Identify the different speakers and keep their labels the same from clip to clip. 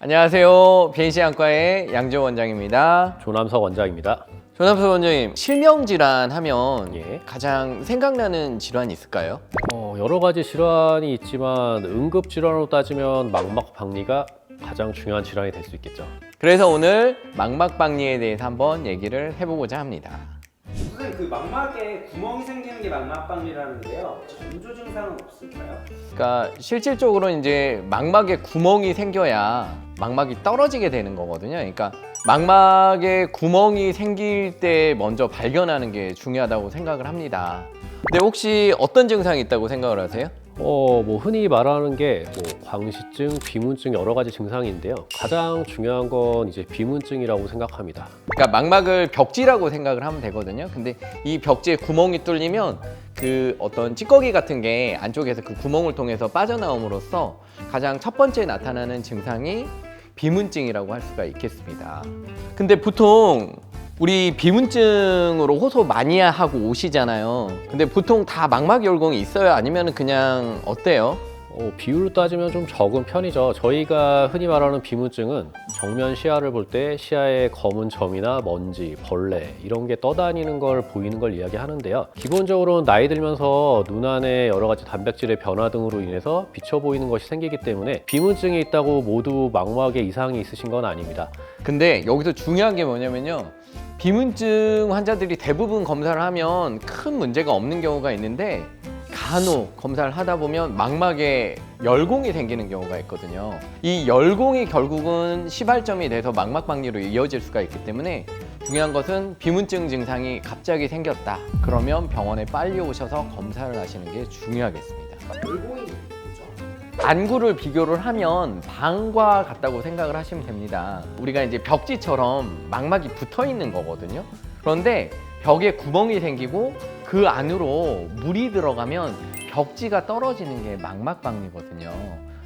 Speaker 1: 안녕하세요. BNC 안과의 양조 원장입니다.
Speaker 2: 조남석 원장입니다.
Speaker 1: 조남수 원장님, 실명 질환 하면
Speaker 2: 예.
Speaker 1: 가장 생각나는 질환이 있을까요?
Speaker 2: 어, 여러 가지 질환이 있지만 응급 질환으로 따지면 망막 박리가 가장 중요한 질환이 될 수 있겠죠.
Speaker 1: 그래서 오늘 망막박리에 대해서 한번 얘기를 해보고자 합니다.
Speaker 3: 선생님 그 망막에 구멍이 생기는 게 망막박리라는데요. 전조 증상은 없을까요?
Speaker 1: 그러니까 실질적으로 이제 망막에 구멍이 생겨야 망막이 떨어지게 되는 거거든요. 그러니까 망막에 구멍이 생길 때 먼저 발견하는 게 중요하다고 생각을 합니다. 근데 혹시 어떤 증상이 있다고 생각을 하세요?
Speaker 2: 어, 뭐 흔히 말하는 게 뭐 광시증, 비문증 여러 가지 증상인데요. 가장 중요한 건 이제 비문증이라고 생각합니다.
Speaker 1: 그러니까 망막을 벽지라고 생각을 하면 되거든요. 근데 이 벽지에 구멍이 뚫리면 그 어떤 찌꺼기 같은 게 안쪽에서 그 구멍을 통해서 빠져나옴으로써 가장 첫 번째 나타나는 증상이 비문증이라고 할 수가 있겠습니다. 근데 보통 우리 비문증으로 호소 많이 하고 오시잖아요. 근데 보통 다 망막 열공이 있어요? 아니면 그냥 어때요?
Speaker 2: 어, 비율로 따지면 좀 적은 편이죠. 저희가 흔히 말하는 비문증은 정면 시야를 볼 때 시야에 검은 점이나 먼지, 벌레 이런 게 떠다니는 걸 보이는 걸 이야기하는데요. 기본적으로 나이 들면서 눈 안에 여러 가지 단백질의 변화 등으로 인해서 비쳐 보이는 것이 생기기 때문에 비문증이 있다고 모두 망막에 이상이 있으신 건 아닙니다.
Speaker 1: 근데 여기서 중요한 게 뭐냐면요. 비문증 환자들이 대부분 검사를 하면 큰 문제가 없는 경우가 있는데 간혹 검사를 하다 보면 망막에 열공이 생기는 경우가 있거든요. 이 열공이 결국은 시발점이 돼서 망막박리로 이어질 수가 있기 때문에 중요한 것은 비문증 증상이 갑자기 생겼다. 그러면 병원에 빨리 오셔서 검사를 하시는 게 중요하겠습니다.
Speaker 3: 열공이?
Speaker 1: 안구를 비교를 하면 방과 같다고 생각을 하시면 됩니다. 우리가 이제 벽지처럼 망막이 붙어 있는 거거든요. 그런데 벽에 구멍이 생기고 그 안으로 물이 들어가면 벽지가 떨어지는 게 망막박리거든요.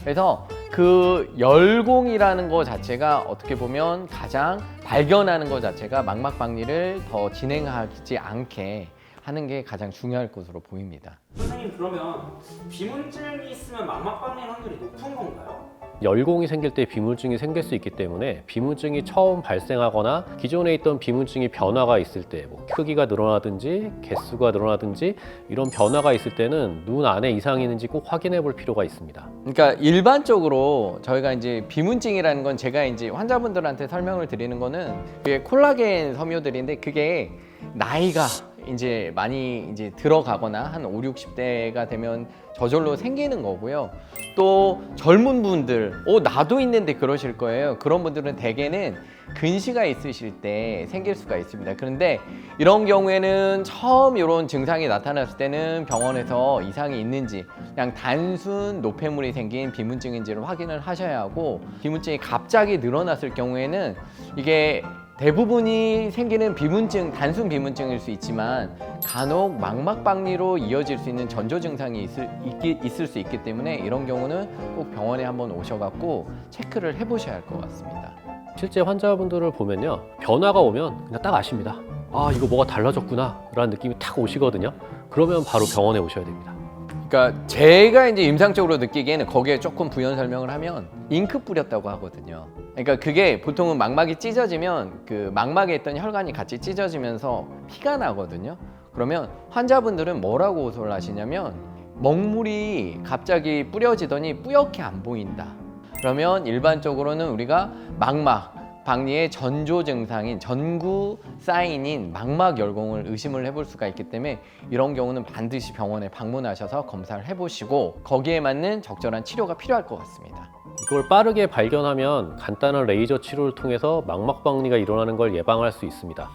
Speaker 1: 그래서 그 열공이라는 거 자체가 어떻게 보면 가장 발견하는 것 자체가 망막박리를 더 진행하지 않게 하는 게 가장 중요할 것으로 보입니다.
Speaker 3: 선생님 그러면 비문증이 있으면 망막박리 확률이 높은 건가요?
Speaker 2: 열공이 생길 때 비문증이 생길 수 있기 때문에 비문증이 처음 발생하거나 기존에 있던 비문증이 변화가 있을 때 뭐 크기가 늘어나든지 개수가 늘어나든지 이런 변화가 있을 때는 눈 안에 이상이 있는지 꼭 확인해 볼 필요가 있습니다.
Speaker 1: 그러니까 일반적으로 저희가 이제 비문증이라는 건 제가 이제 환자분들한테 설명을 드리는 거는 그게 콜라겐 섬유들인데 그게 나이가 이제 많이 이제 들어가거나 한 5, 60대가 되면 저절로 생기는 거고요. 또 젊은 분들, 어 나도 있는데 그러실 거예요. 그런 분들은 대개는 근시가 있으실 때 생길 수가 있습니다. 그런데 이런 경우에는 처음 이런 증상이 나타났을 때는 병원에서 이상이 있는지 그냥 단순 노폐물이 생긴 비문증인지를 확인을 하셔야 하고 비문증이 갑자기 늘어났을 경우에는 이게 대부분이 생기는 비문증, 단순 비문증일 수 있지만 간혹 망막박리로 이어질 수 있는 전조 증상이 있을, 있기, 있을 수 있기 때문에 이런 경우는 꼭 병원에 한번 오셔갖고 체크를 해보셔야 할 것 같습니다.
Speaker 2: 실제 환자분들을 보면요 변화가 오면 그냥 딱 아십니다. 아 이거 뭐가 달라졌구나 라는 느낌이 탁 오시거든요. 그러면 바로 병원에 오셔야 됩니다.
Speaker 1: 그러니까 제가 이제 임상적으로 느끼기에는 거기에 조금 부연 설명을 하면 잉크 뿌렸다고 하거든요. 그러니까 그게 보통은 망막이 찢어지면 그 망막에 있던 혈관이 같이 찢어지면서 피가 나거든요. 그러면 환자분들은 뭐라고 호소를 하시냐면 먹물이 갑자기 뿌려지더니 뿌옇게 안 보인다. 그러면 일반적으로는 우리가 망막 박리의 전조 증상인 전구 사인인 망막 열공을 의심을 해볼 수가 있기 때문에 이런 경우는 반드시 병원에 방문하셔서 검사를 해보시고 거기에 맞는 적절한 치료가 필요할 것 같습니다.
Speaker 2: 이걸 빠르게 발견하면 간단한 레이저 치료를 통해서 망막 박리가 일어나는 걸 예방할 수 있습니다.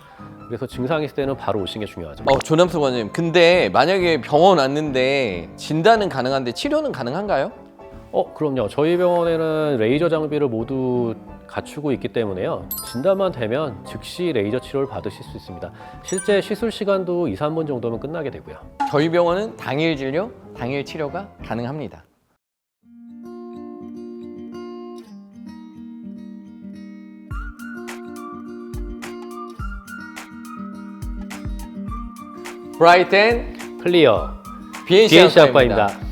Speaker 2: 그래서 증상이 있을 때는 바로 오시는 게 중요하죠.
Speaker 1: 어, 조남수 원장님. 근데 만약에 병원 왔는데 진단은 가능한데 치료는 가능한가요?
Speaker 2: 어, 그럼요. 저희 병원에는 레이저 장비를 모두 갖추고 있기 때문에요. 진단만 되면 즉시 레이저 치료를 받으실 수 있습니다. 실제 시술 시간도 2, 3분 정도면 끝나게 되고요.
Speaker 1: 저희 병원은 당일 진료, 당일 치료가 가능합니다. 브라이텐
Speaker 2: 클리어
Speaker 1: BNC
Speaker 2: BNC
Speaker 1: 학과입니다.
Speaker 2: 학과입니다.